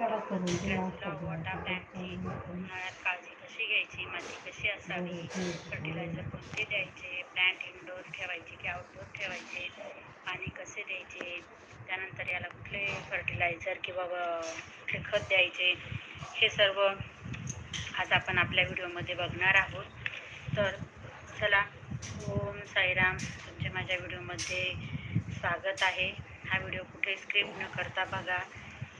वॉटा प्लॅनची उन्हाळ्यात काळजी कशी घ्यायची? माती कशी असावी? फर्टिलायझर कोणते द्यायचे? प्लॅन्ट इनडोअर ठेवायचे की आउटडोअर ठेवायचे? पाणी कसे द्यायचे? त्यानंतर याला कुठले फर्टिलायझर किंवा कुठले खत द्यायचे? हे सर्व आज आपण आपल्या व्हिडिओमध्ये बघणार आहोत. तर चला ओम साईराम. तुमचे माझ्या व्हिडिओमध्ये स्वागत आहे. हा व्हिडिओ कुठे स्क्रिप्ट न करता बघा.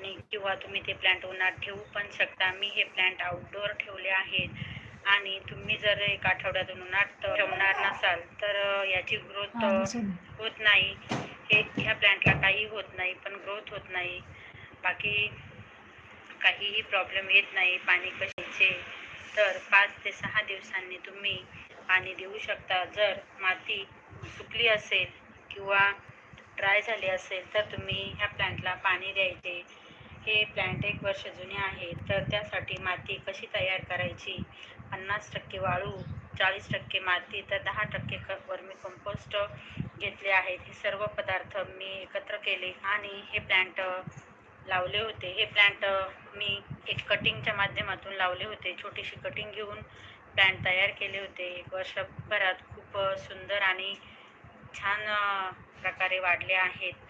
आणि किंवा तुम्ही ते प्लांट उन्हात ठेवू पण शकता. मी हे प्लांट आउटडोअर ठेवले आहेत. आणि तुम्ही जर एक आठवड्यातून उन्हात ठेवणार नसाल तर याची ग्रोथ होत नाही. हे ह्या प्लांटला काही होत नाही पण ग्रोथ होत नाही. बाकी काहीही प्रॉब्लेम येत नाही पाणी कशाचे. तर पाच ते सहा दिवसांनी तुम्ही पाणी देऊ शकता. जर माती सुकली असेल किंवा ड्राय झाली असेल तर तुम्ही ह्या प्लांटला पाणी द्यायचे. हे प्लांट एक वर्ष जुने आहे तर त्यासाठी माती कशी तयार करायची? पन्नास टक्के वाळू चाळीस टक्के माती तर दहा टक्के वर्मी कंपोस्ट घेतले आहेत. हे सर्व पदार्थ मी एकत्र केले आणि हे प्लांट लावले होते. हे प्लांट मी एक कटिंगच्या माध्यमातून लावले होते. छोटीशी कटिंग घेऊन प्लांट तयार केले होते. वर्षभरात खूप सुंदर आणि छान प्रकारे वाढले आहेत.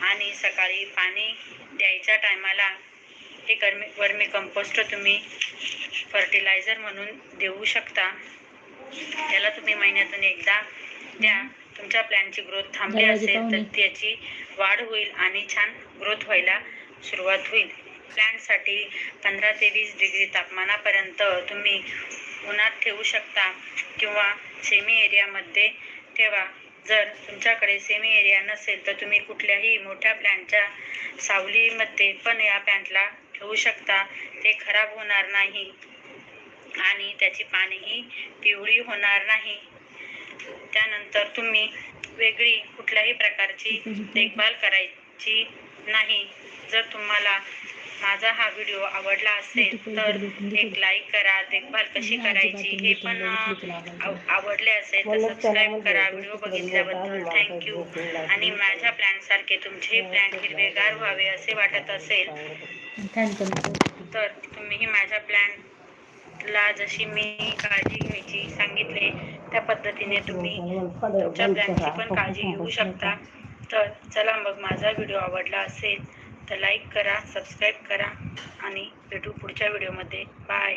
आणि सकाळी पाणी द्यायच्या टायमाला हे कर्मी वर्मी कंपोस्ट तुम्ही फर्टिलायझर म्हणून देऊ शकता. याला तुम्ही महिन्यातून एकदा द्या. तुमच्या प्लॅनची ग्रोथ थांबली असेल तर. त्याची वाढ होईल आणि छान ग्रोथ व्हायला सुरुवात होईल. प्लॅन्टसाठी पंधरा ते वीस डिग्री तापमानापर्यंत तुम्ही उन्हात ठेवू शकता किंवा सेमी एरियामध्ये ठेवा. जर तुमच्याकडे सेमी एरिया नसेल तर तुम्ही कुठल्याही मोठ्या प्लॅन्टच्या सावलीमध्ये पण या प्लॅन्टला ठेवू शकता. ते खराब होणार नाही आणि त्याची पानेही पिवळी होणार नाही. त्यानंतर तुम्ही वेगळी कुठल्याही प्रकारची देखभाल करायची नाही. जर तुम्हाला माझा हा व्हिडिओ आवडला असेल तर एक लाईक करा देखभाल कशी करायची हे पण आवडले असेल तर सबस्क्राईब करा. व्हिडिओ बघितल्याबद्दल थँक्यू आणि माझ्या प्लॅनसारखे तुमचेही प्लॅन हिरवेगार व्हावे असे वाटत असेल. तर तुम्हीही माझ्या प्लॅनला जशी मी काळजी घ्यायची सांगितले त्या पद्धतीने तुम्ही तुमच्या प्लॅनची पण काळजी घेऊ शकता. तर चला मग माझा व्हिडिओ आवडला असेल तर लाईक करा सबस्क्राईब करा आणि भेटू पुढच्या व्हिडिओमध्ये बाय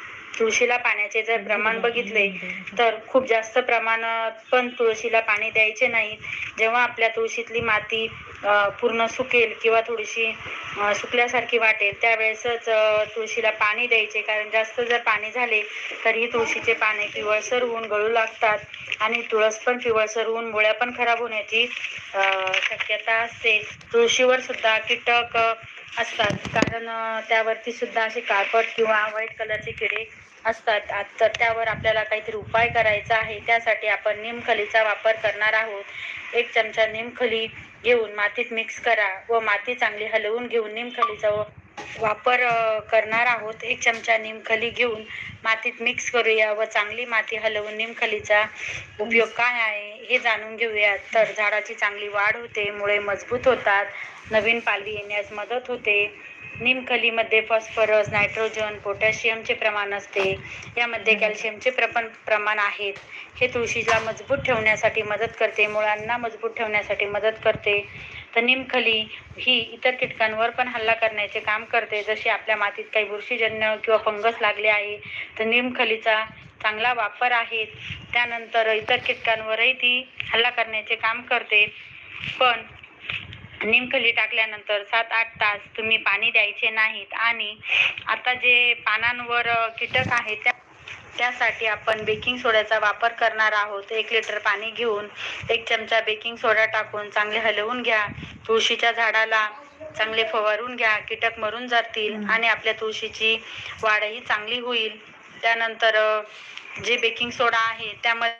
तुळशीला पाण्याचे जर प्रमाण बघितले तर खूप जास्त प्रमाणात पण तुळशीला पाणी द्यायचे नाही. जेव्हा आपल्या तुळशीतली माती पूर्ण सुकेल किंवा थोडीशी सुकल्यासारखी वाटेल त्यावेळेसच तुळशीला पाणी द्यायचे. कारण जास्त जर पाणी झाले तर ही तुळशीचे पाने पिवळसर होऊन गळू लागतात आणि तुळस पण पिवळसर होऊन मुळ्या पण खराब होण्याची शक्यता असते. तुळशीवर सुद्धा कीटक असतात. कारण त्यावरती सुद्धा असे काळपट किंवा व्हाईट कलरचे किडे असतात. तर त्यावर आपल्याला काहीतरी उपाय करायचा आहे. त्यासाठी आपण निमखलीचा वापर करणार आहोत. एक चमचा निमखली घेऊन मातीत मिक्स करा व माती चांगली हलवून घेऊन निमखलीचा व- वापर करणार आहोत. एक चमचा निमखली घेऊन मातीत मिक्स करूया व चांगली माती हलवून निमखलीचा उपयोग काय आहे हे जाणून घेऊया तर झाडाची चांगली वाढ होते मुळे मजबूत होतात नवीन पालवी येण्यास मदत होते. निमखलीमध्ये फॉस्फरस नायट्रोजन पोटॅशियमचे प्रमाण असते. यामध्ये कॅल्शियमचे प्रपण प्रमाण आहेत. हे तुळशीला मजबूत ठेवण्यासाठी मदत करते मुळांना मजबूत ठेवण्यासाठी मदत करते. तर निमखली ही इतर कीटकांवर पण हल्ला करण्याचे काम करते. जशी आपल्या मातीत काही बुरशीजन्य किंवा फंगस लागले आहे तर निमखलीचा चांगला वापर आहे. त्यानंतर इतर कीटकांवरही ती हल्ला करण्याचे काम करते. पण निमखली टाकल्यानंतर सात आठ तास तुम्ही पाणी द्यायचे नाहीत. आणि आता जे पानांवर कीटक आहेत त्या त्यासाठी आपण बेकिंग सोड्याचा वापर करणार आहोत. एक लिटर पाणी घेऊन एक चमचा बेकिंग सोडा टाकून चांगले हलवून घ्या. तुळशीच्या झाडाला चांगले फवारून घ्या. कीटक मरून जातील आणि आपल्या तुळशीची वाढही चांगली होईल. त्यानंतर जे बेकिंग सोडा आहे त्यामध्ये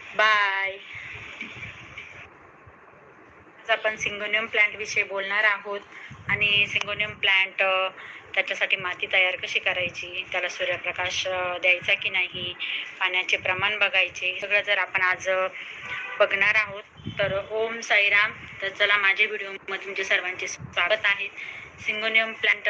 बाय आज आपण सिंगोनियम प्लांट विषयी बोलणार आहोत. आणि सिंगोनियम प्लांट त्याच्यासाठी माती तयार कशी करायची? त्याला सूर्यप्रकाश द्यायचा की नाही? पाण्याचे प्रमाण बघायचे. सगळं जर आपण आज बघणार आहोत तर ओम साईराम. तर चला माझ्या व्हिडिओमध्ये तुमचे सर्वांचे स्वागत आहे. सिंगोनियम प्लांट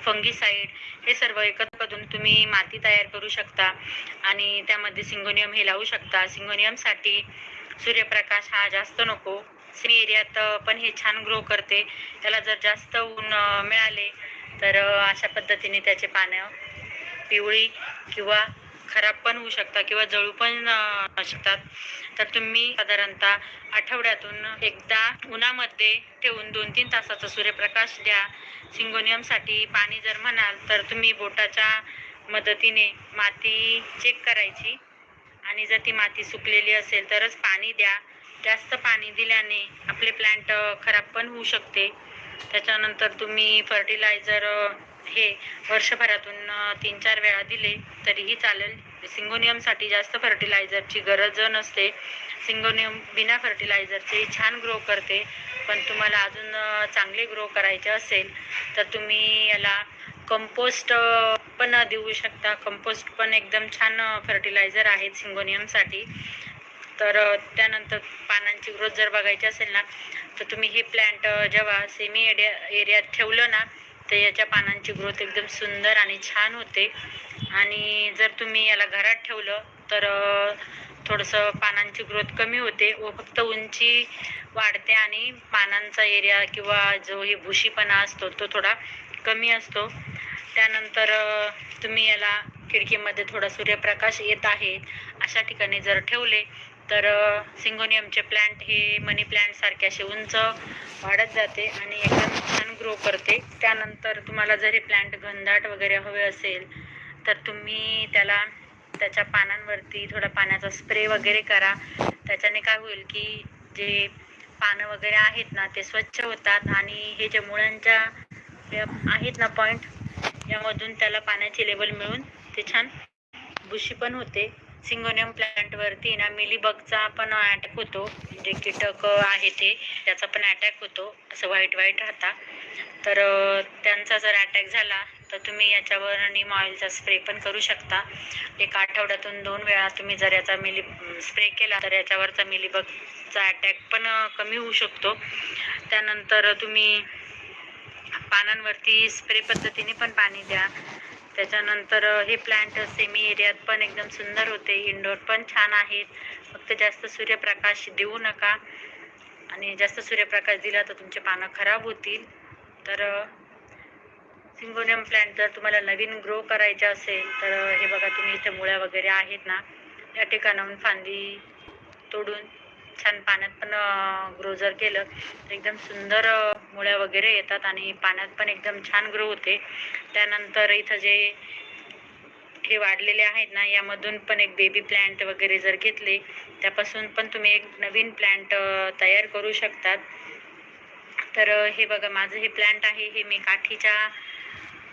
फंगीसाईड हे सर्व एकत्र करून तुम्ही माती तयार करू शकता आणि त्यामध्ये सिंगोनियम हे लावू शकता. सिंगोनियमसाठी सूर्यप्रकाश हा जास्त नको. सिमी एरियात पण हे छान ग्रो करते. त्याला जर जास्त ऊन मिळाले तर अशा पद्धतीने त्याचे पानं पिवळी किंवा खराब पण होऊ शकतात किंवा जळू पण शकतात. तर तुम्ही साधारणतः आठवड्यातून एकदा उन्हामध्ये ठेवून दोन तीन तासाचा सूर्यप्रकाश द्या. सिंगोनियमसाठी पाणी जर म्हणाल तर तुम्ही बोटाच्या मदतीने माती चेक करायची. आणि जर ती माती सुकलेली असेल तरच पाणी द्या. जास्त पाणी दिल्याने आपले प्लांट खराब पण होऊ शकते. त्याच्यानंतर तुम्ही फर्टिलायझर हे वर्षभरातून तीन चार वेळा दिले तरीही चालेल. सिंगोनियमसाठी जास्त फर्टिलायझरची गरज नसते. सिंगोनियम बिना फर्टिलायझरचे छान ग्रो करते. पण तुम्हाला अजून चांगले ग्रो करायचे असेल तर तुम्ही याला कंपोस्ट पण देऊ शकता. कंपोस्ट पण एकदम छान फर्टिलायझर आहे सिंगोनियमसाठी. तर त्यानंतर पानांची ग्रोथ जर बघायची असेल ना तर तुम्ही हे प्लॅन्ट जेव्हा सेमी एरिया एरियात ठेवलं ना तर याच्या पानांची ग्रोथ एकदम सुंदर आणि छान होते. आणि जर तुम्ही याला घरात ठेवलं तर थोडंसं पानांची ग्रोथ कमी होते व फक्त उंची वाढते आणि पानांचा एरिया किंवा जो हे भुशीपणा असतो तो थोडा कमी असतो. त्यानंतर तुम्ही याला खिडकीमध्ये थोडा सूर्यप्रकाश येत आहे अशा ठिकाणी जर ठेवले तर सिंगोनियमचे प्लांट हे मनी प्लांट सारखे असे उंच वाढत जाते आणि एकदम छान ग्रो करते. त्यानंतर तुम्हाला जर हे प्लांट घनदाट वगैरे हवे असेल तर तुम्ही त्याला त्याच्या पानांवरती थोडा पाण्याचा स्प्रे वगैरे करा. त्याच्याने काय होईल की जे पानं वगैरे आहेत ना ते स्वच्छ होतात आणि हे जे मुळांच्या आहेत ना पॉईंट यामधून त्याला पाण्याची लेवल मिळून ते छान बुशी पण होते. सिंगोनियम प्लांटवरती ना मिलीबगचा पण अटॅक होतो. जे कीटक आहे ते त्याचा पण अटॅक होतो. असं व्हाईट व्हाईट राहता. तर त्यांचा जर अटॅक झाला तर तुम्ही याच्यावर निम ऑइलचा स्प्रे पण करू शकता. एक आठवड्यातून दोन वेळा तुम्ही जर याचा मिली स्प्रे केला तर याच्यावरचा मिलीबगचा अटॅक पण कमी होऊ शकतो. त्यानंतर तुम्ही पानांवरती स्प्रे पद्धतीने पण पाणी द्या. त्याच्यानंतर हे प्लांट सेमी एरियात पण एकदम सुंदर होते. इंडोर पण छान आहेत. फक्त जास्त सूर्यप्रकाश देऊ नका. आणि जास्त सूर्यप्रकाश दिला तर तुमचे पानं खराब होतील. तर सिंगोनियम प्लांट जर तुम्हाला नवीन ग्रो करायचे असेल तर हे बघा तुम्ही इथे मुळ्या वगैरे आहेत ना या ठिकाणाहून फांदी तोडून छान पाण्यात पण ग्रो जर केलं तर एकदम सुंदर मुळ्या वगैरे येतात आणि पाण्यात पण एकदम छान ग्रो होते. त्यानंतर इथं जे हे वाढलेले आहेत ना यामधून पण एक बेबी प्लॅन्ट वगैरे जर घेतले त्यापासून पण तुम्ही एक नवीन प्लॅन्ट तयार करू शकतात. तर हे बघा माझं हे प्लॅन्ट आहे हे मी काठीच्या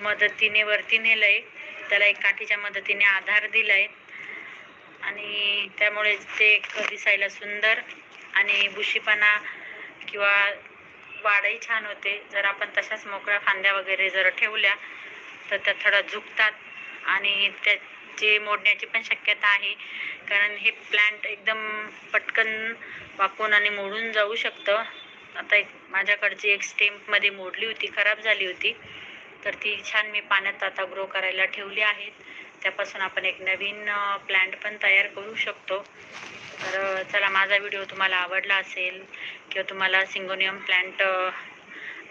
मदतीने वरती नेलं आहे त्याला एक काठीच्या मदतीने आधार दिलाय. आणि त्यामुळे ते एक दिसायला सुंदर आणि बुशीपणा किंवा वाढही छान होते. जर आपण तशाच मोकळ्या फांद्या वगैरे जर ठेवल्या तर त्या थोडा झुकतात आणि त्याचे मोडण्याची पण शक्यता आहे. कारण हे प्लांट एकदम पटकन वाकून आणि मोडून जाऊ शकतं. आता एक माझ्याकडची एक स्टेम्पमध्ये मोडली होती खराब झाली होती. तर ती छान मी पाण्यात आता ग्रो करायला ठेवली आहेत. त्यापासून आपण एक नवीन प्लांट पण तयार करू शकतो. तर चला माझा व्हिडिओ तुम्हाला आवडला असेल किंवा तुम्हाला सिंगोनियम प्लॅन्ट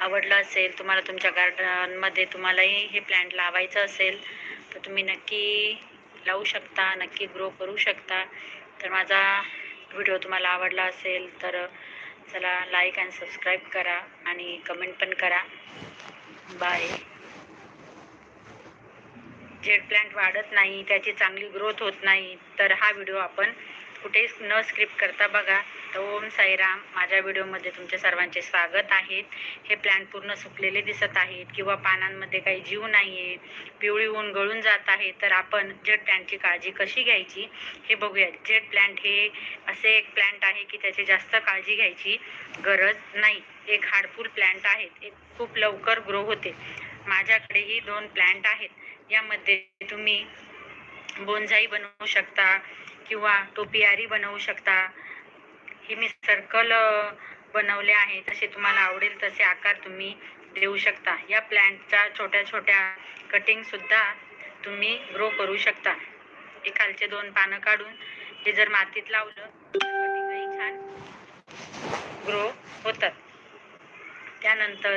आवडला असेल तुम्हाला तुमच्या गार्डनमध्ये तुम्हालाही हे प्लॅन्ट लावायचं असेल तर तुम्ही नक्की लावू शकता नक्की ग्रो करू शकता. तर माझा व्हिडिओ तुम्हाला आवडला असेल तर चला लाईक अँड सबस्क्राईब करा आणि कमेंट पण करा. बाय जेड प्लांट वाढत नाही त्याची चांगली ग्रोथ होत नाही तर हा व्हिडिओ आपण कुठेच न स्क्रिप्ट करता बघा. तर ओम साईराम माझ्या व्हिडिओमध्ये तुमच्या सर्वांचे स्वागत आहेत हे प्लांट पूर्ण सुकलेले दिसत आहेत किंवा पानांमध्ये काही जीव नाही आहे पिवळी ऊन गळून जात आहे तर आपण जेड प्लांटची काळजी कशी घ्यायची? हे बघूया जेड प्लांट हे असे एक प्लांट आहे की त्याची जास्त काळजी घ्यायची गरज नाही. एक हार्डफुल प्लांट आहेत. एक खूप लवकर ग्रो होते. माझ्याकडेही दोन प्लांट आहेत. यामध्ये तुम्ही बोनझाई बनवू शकता किंवा टोपियारी बनवू शकता. हे मी सर्कल बनवले आहे तसे तुम्हाला आवडेल तसे आकार तुम्ही देऊ शकता. या प्लांटच्या छोट्या छोट्या कटिंग सुद्धा तुम्ही ग्रो करू शकता. हे खालचे दोन पानं काढून हे जर मातीत लावलं तर छान ग्रो होतात त्यानंतर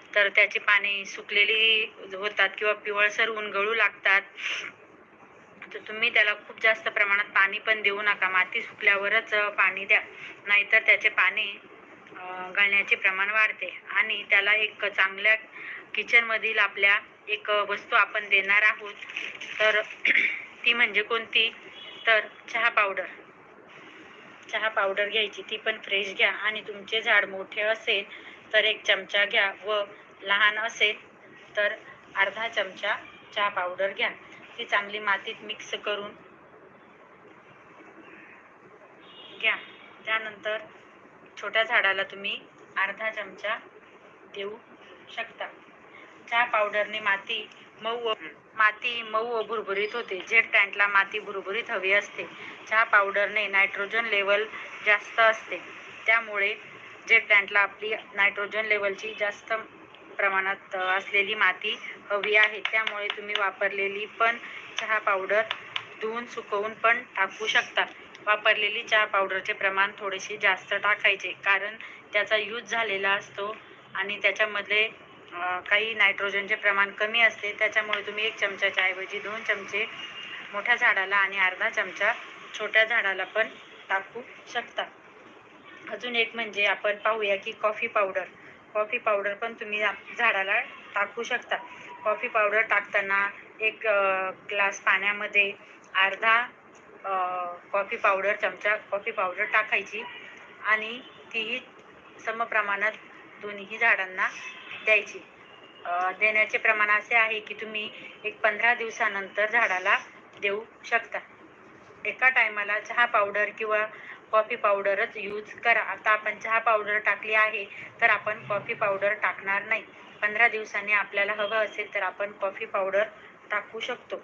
तर त्याची पाने सुकलेली होतात किंवा पिवळसर ऊन गळू लागतात. तर तुम्ही त्याला खूप जास्त प्रमाणात पाणी पण देऊ नका. माती सुकल्यावरच पाणी द्या. नाहीतर त्याचे पाने गळण्याचे प्रमाण वाढते. आणि त्याला एक चांगल्या किचनमधील आपल्या एक वस्तू आपण देणार आहोत. तर ती म्हणजे कोणती? तर चहा पावडर. चहा पावडर घ्यायची. ती पण फ्रेश घ्या. आणि तुमचे झाड मोठे असेल तर एक चमचा घ्या व लहान असेल तर अर्धा चमचा चहा पावडर घ्या. ती चांगली मातीत मिक्स करून घ्या. त्यानंतर छोट्या झाडाला तुम्ही अर्धा चमचा देऊ शकता. चहा पावडरने माती मऊ व माती मऊ व भुरभुरीत होते. जेट टँटला माती भुरभुरीत हवी असते. चहा पावडरने नायट्रोजन लेवल जास्त असते. त्यामुळे जेट प्लॅन्टला आपली नायट्रोजन लेवलची जास्त प्रमाणात असलेली माती हवी आहे त्यामुळे तुम्ही वापरलेली पण चहा पावडर धुवून सुकवून पण टाकू शकता. वापरलेली चहा पावडरचे प्रमाण थोडेसे जास्त टाकायचे कारण त्याचा यूज झालेला असतो आणि त्याच्यामध्ये काही नायट्रोजनचे प्रमाण कमी असते त्याच्यामुळे तुम्ही एक चमच्याच्या ऐवजी दोन चमचे मोठ्या झाडाला आणि अर्धा चमचा छोट्या झाडाला पण टाकू शकता. अजून एक म्हणजे आपण पाहूया की कॉफी पावडर कॉफी पावडर पण तुम्ही झाडाला टाकू शकता. कॉफी पावडर टाकताना एक ग्लास पाण्यामध्ये अर्धा कॉफी पावडर चमचा कॉफी पावडर टाकायची आणि तीही समप्रमाणात दोन्ही झाडांना द्यायची. देण्याचे प्रमाण असे आहे की तुम्ही एक पंधरा दिवसानंतर झाडाला देऊ शकता. एका टायमाला चहा पावडर किंवा कॉफी पावडरच यूज करा. आता आपण चहा पावडर टाकली आहे तर आपण कॉफी पावडर टाकणार नाही. पंधरा दिवसांनी आपल्याला हवं असेल तर आपण कॉफी पावडर टाकू शकतो.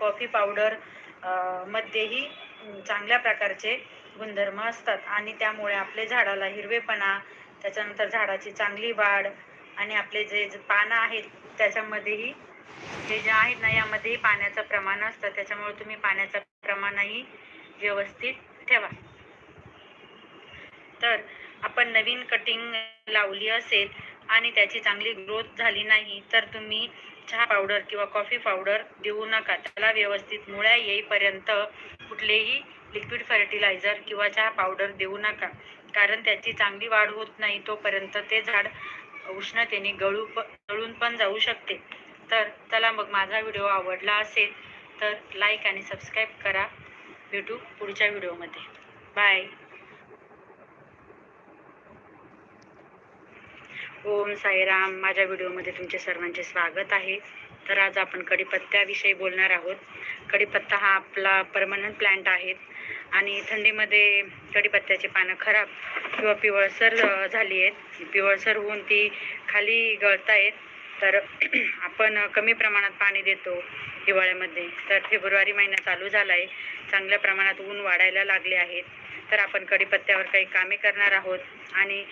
कॉफी पावडर मध्येही चांगल्या प्रकारचे गुणधर्म असतात आणि त्यामुळे आपले झाडाला हिरवेपणा त्याच्यानंतर झाडाची चांगली वाढ आणि आपले जे जे पानं आहेत त्याच्यामध्येही हे जे आहेत ना यामध्येही पाण्याचं प्रमाण असतं. त्याच्यामुळे तुम्ही पाण्याचं प्रमाणही व्यवस्थित ठेवा. तर आपण नवीन कटिंग लावली असेल आणि त्याची चांगली ग्रोथ झाली नाही तर तुम्ही चहा पावडर किंवा कॉफी पावडर देऊ नका. त्याला व्यवस्थित मुळ्या येईपर्यंत कुठलेही लिक्विड फर्टिलायझर किंवा चहा पावडर देऊ नका. कारण त्याची चांगली वाढ होत नाही तोपर्यंत ते झाड उष्णतेने गळू गळून पण जाऊ शकते. तर चला मग माझा व्हिडिओ आवडला असेल तर लाईक आणि सबस्क्राईब करा. भेटू पुढच्या व्हिडिओमध्ये. बाय ओम साईराम. माझ्या व्हिडिओमध्ये तुमचे सर्वांचे स्वागत आहे. तर आज आपण कढीपत्त्याविषयी बोलणार आहोत. कढीपत्ता हा आपला परमनंट प्लांट आहे आणि थंडीमध्ये कढीपत्त्याची पानं खराब किंवा पिवळसर झाली आहेत. पिवळसर होऊन ती खाली गळतायत. तर आपण कमी प्रमाणात पाणी देतो हिवाळ्यामध्ये. तर फेब्रुवारी महिना चालू झाला आहे चांगल्या प्रमाणात ऊन वाढायला लागले आहेत. तर आपण कढीपत्त्यावर काही कामे करणार आहोत. आणि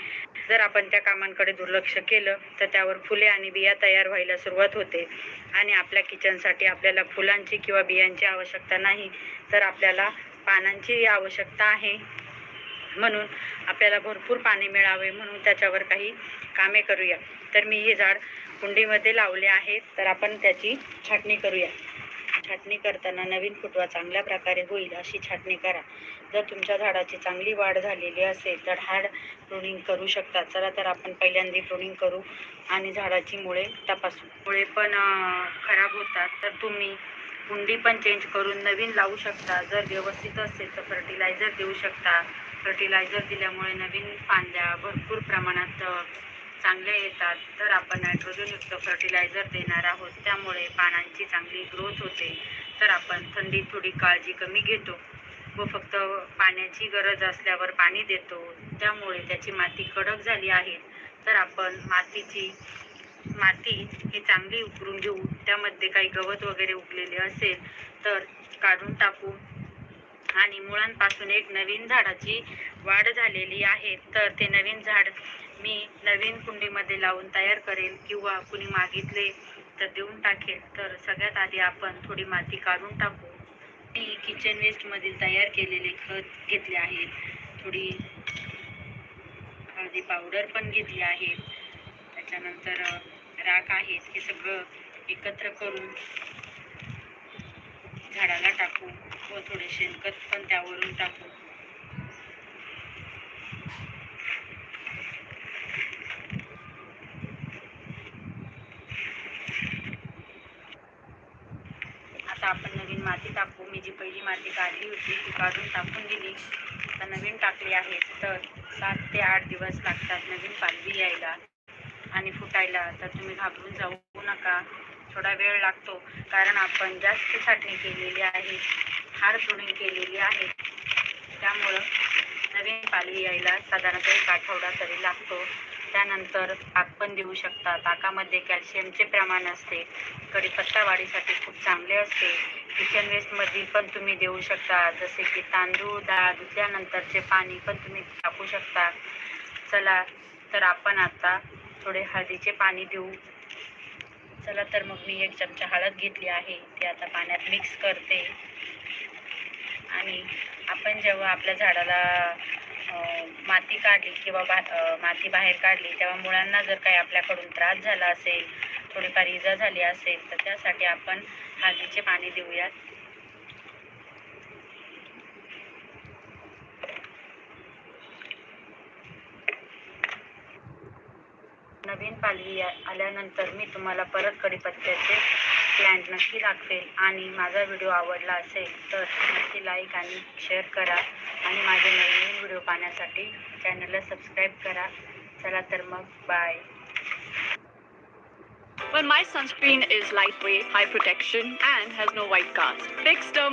जर आपण त्या कामांकडे दुर्लक्ष केलं तर त्यावर फुले आणि बिया तयार व्हायला सुरुवात होते. आणि आपल्या किचनसाठी आपल्याला फुलांची किंवा बियांची आवश्यकता नाही तर आपल्याला पानांची आवश्यकता आहे. म्हणून आपल्याला भरपूर पाणी मिळावे म्हणून त्याच्यावर काही कामे करूया. तर मी हे झाड कुंडीमध्ये लावले आहेत तर आपण त्याची छाटणी करूया. छाटणी करताना नवीन फुटवा चांगल्या प्रकारे होईल अशी छाटणी करा. जर तुमच्या झाडाची चांगली वाढ झालेली असेल तर हार्ड प्रुनिंग करू शकता. चला तर आपण पहिल्यांदा प्रुनिंग करू आणि झाडाची मुळे तपासू. मुळे पण खराब होतात. तर तुम्ही कुंडी पण चेंज करून नवीन लावू शकता. जर व्यवस्थित असेल तर फर्टिलायझर देऊ शकता. फर्टिलायझर दिल्यामुळे नवीन फांद्या भरपूर प्रमाणात चांगले चांगल्या येतात तर आपण नायट्रोजनयुक्त फर्टिलायझर देणार आहोत. त्यामुळे पानांची चांगली ग्रोथ होते. तर आपण थंडीत थोडी काळजी कमी घेतो व फक्त पाण्याची गरज असल्यावर पाणी देतो. त्यामुळे त्याची माती कडक झाली आहे. तर आपण मातीची माती ही चांगली उकरून घेऊ. त्यामध्ये काही गवत वगैरे उगलेले असेल तर काढून टाकू. आणि मुळांपासून एक नवीन झाडाची वाढ झालेली आहे. तर ते नवीन झाड मी नवीन कुंडीमध्ये लावून तयार करेल किंवा कुणी मागितले तर देऊन टाकेल. तर सगळ्यात आधी आपण थोडी माती काढून टाकू. मी किचन वेस्टमधील तयार केलेले खत घेतले आहेत थोडी हळदी पावडर पण घेतली आहे. त्याच्यानंतर राख आहेत. हे सगळं एकत्र करून झाडाला टाकू व थोडे शेणखत पण त्यावरून टाकू. मी जी पहिली माती काढली होती ती काढून टाकून दिली. आता नवीन टाकली आहे. तर सात ते आठ दिवस लागतात नवीन पालवी यायला आणि फुटायला. तर तुम्ही घाबरून जाऊ नका. थोडा वेळ लागतो. कारण आपण जास्त छाटणी केलेली आहे. हार तोडून केलेली आहे. त्यामुळं नवीन पालवी यायला साधारणतः एक आठवडा तरी लागतो. त्यानंतर ताक पण देऊ शकता. ताकामध्ये कॅल्शियमचे प्रमाण असते. कढीपत्ता वाढीसाठी खूप चांगले असते. किचन वेस्टमधील पण तुम्ही देऊ शकता. जसे की तांदूळ डाळ धुतल्यानंतरचे पाणी पण तुम्ही टाकू शकता. चला तर आपण आता थोडे हळदीचे पाणी देऊ. चला तर मग मी एक चमचा हळद घेतली आहे. ती आता पाण्यात मिक्स करते. आणि आपण जेव्हा आपल्या झाडाला माती काढली किंवा बा माती बाहेर काढली तेव्हा मुळांना जर काही आपल्याकडून त्रास झाला असेल थोडीफार इजा झाली असेल तर त्यासाठी आपण हळदीचे पाणी देऊयात. नवीन पालवी आल्यानंतर मी तुम्हाला परत कडीपत्त्याचे प्लॅन्ट नक्की दाखवेल. आणि माझा व्हिडिओ आवडला असेल तर नक्की लाईक आणि शेअर करा. आणि माझे नवीन व्हिडिओ पाहण्यासाठी चॅनलला सबस्क्राईब करा चला तर मग bye Well, my sunscreen is lightweight, high protection, and has no white cast. Fixed derma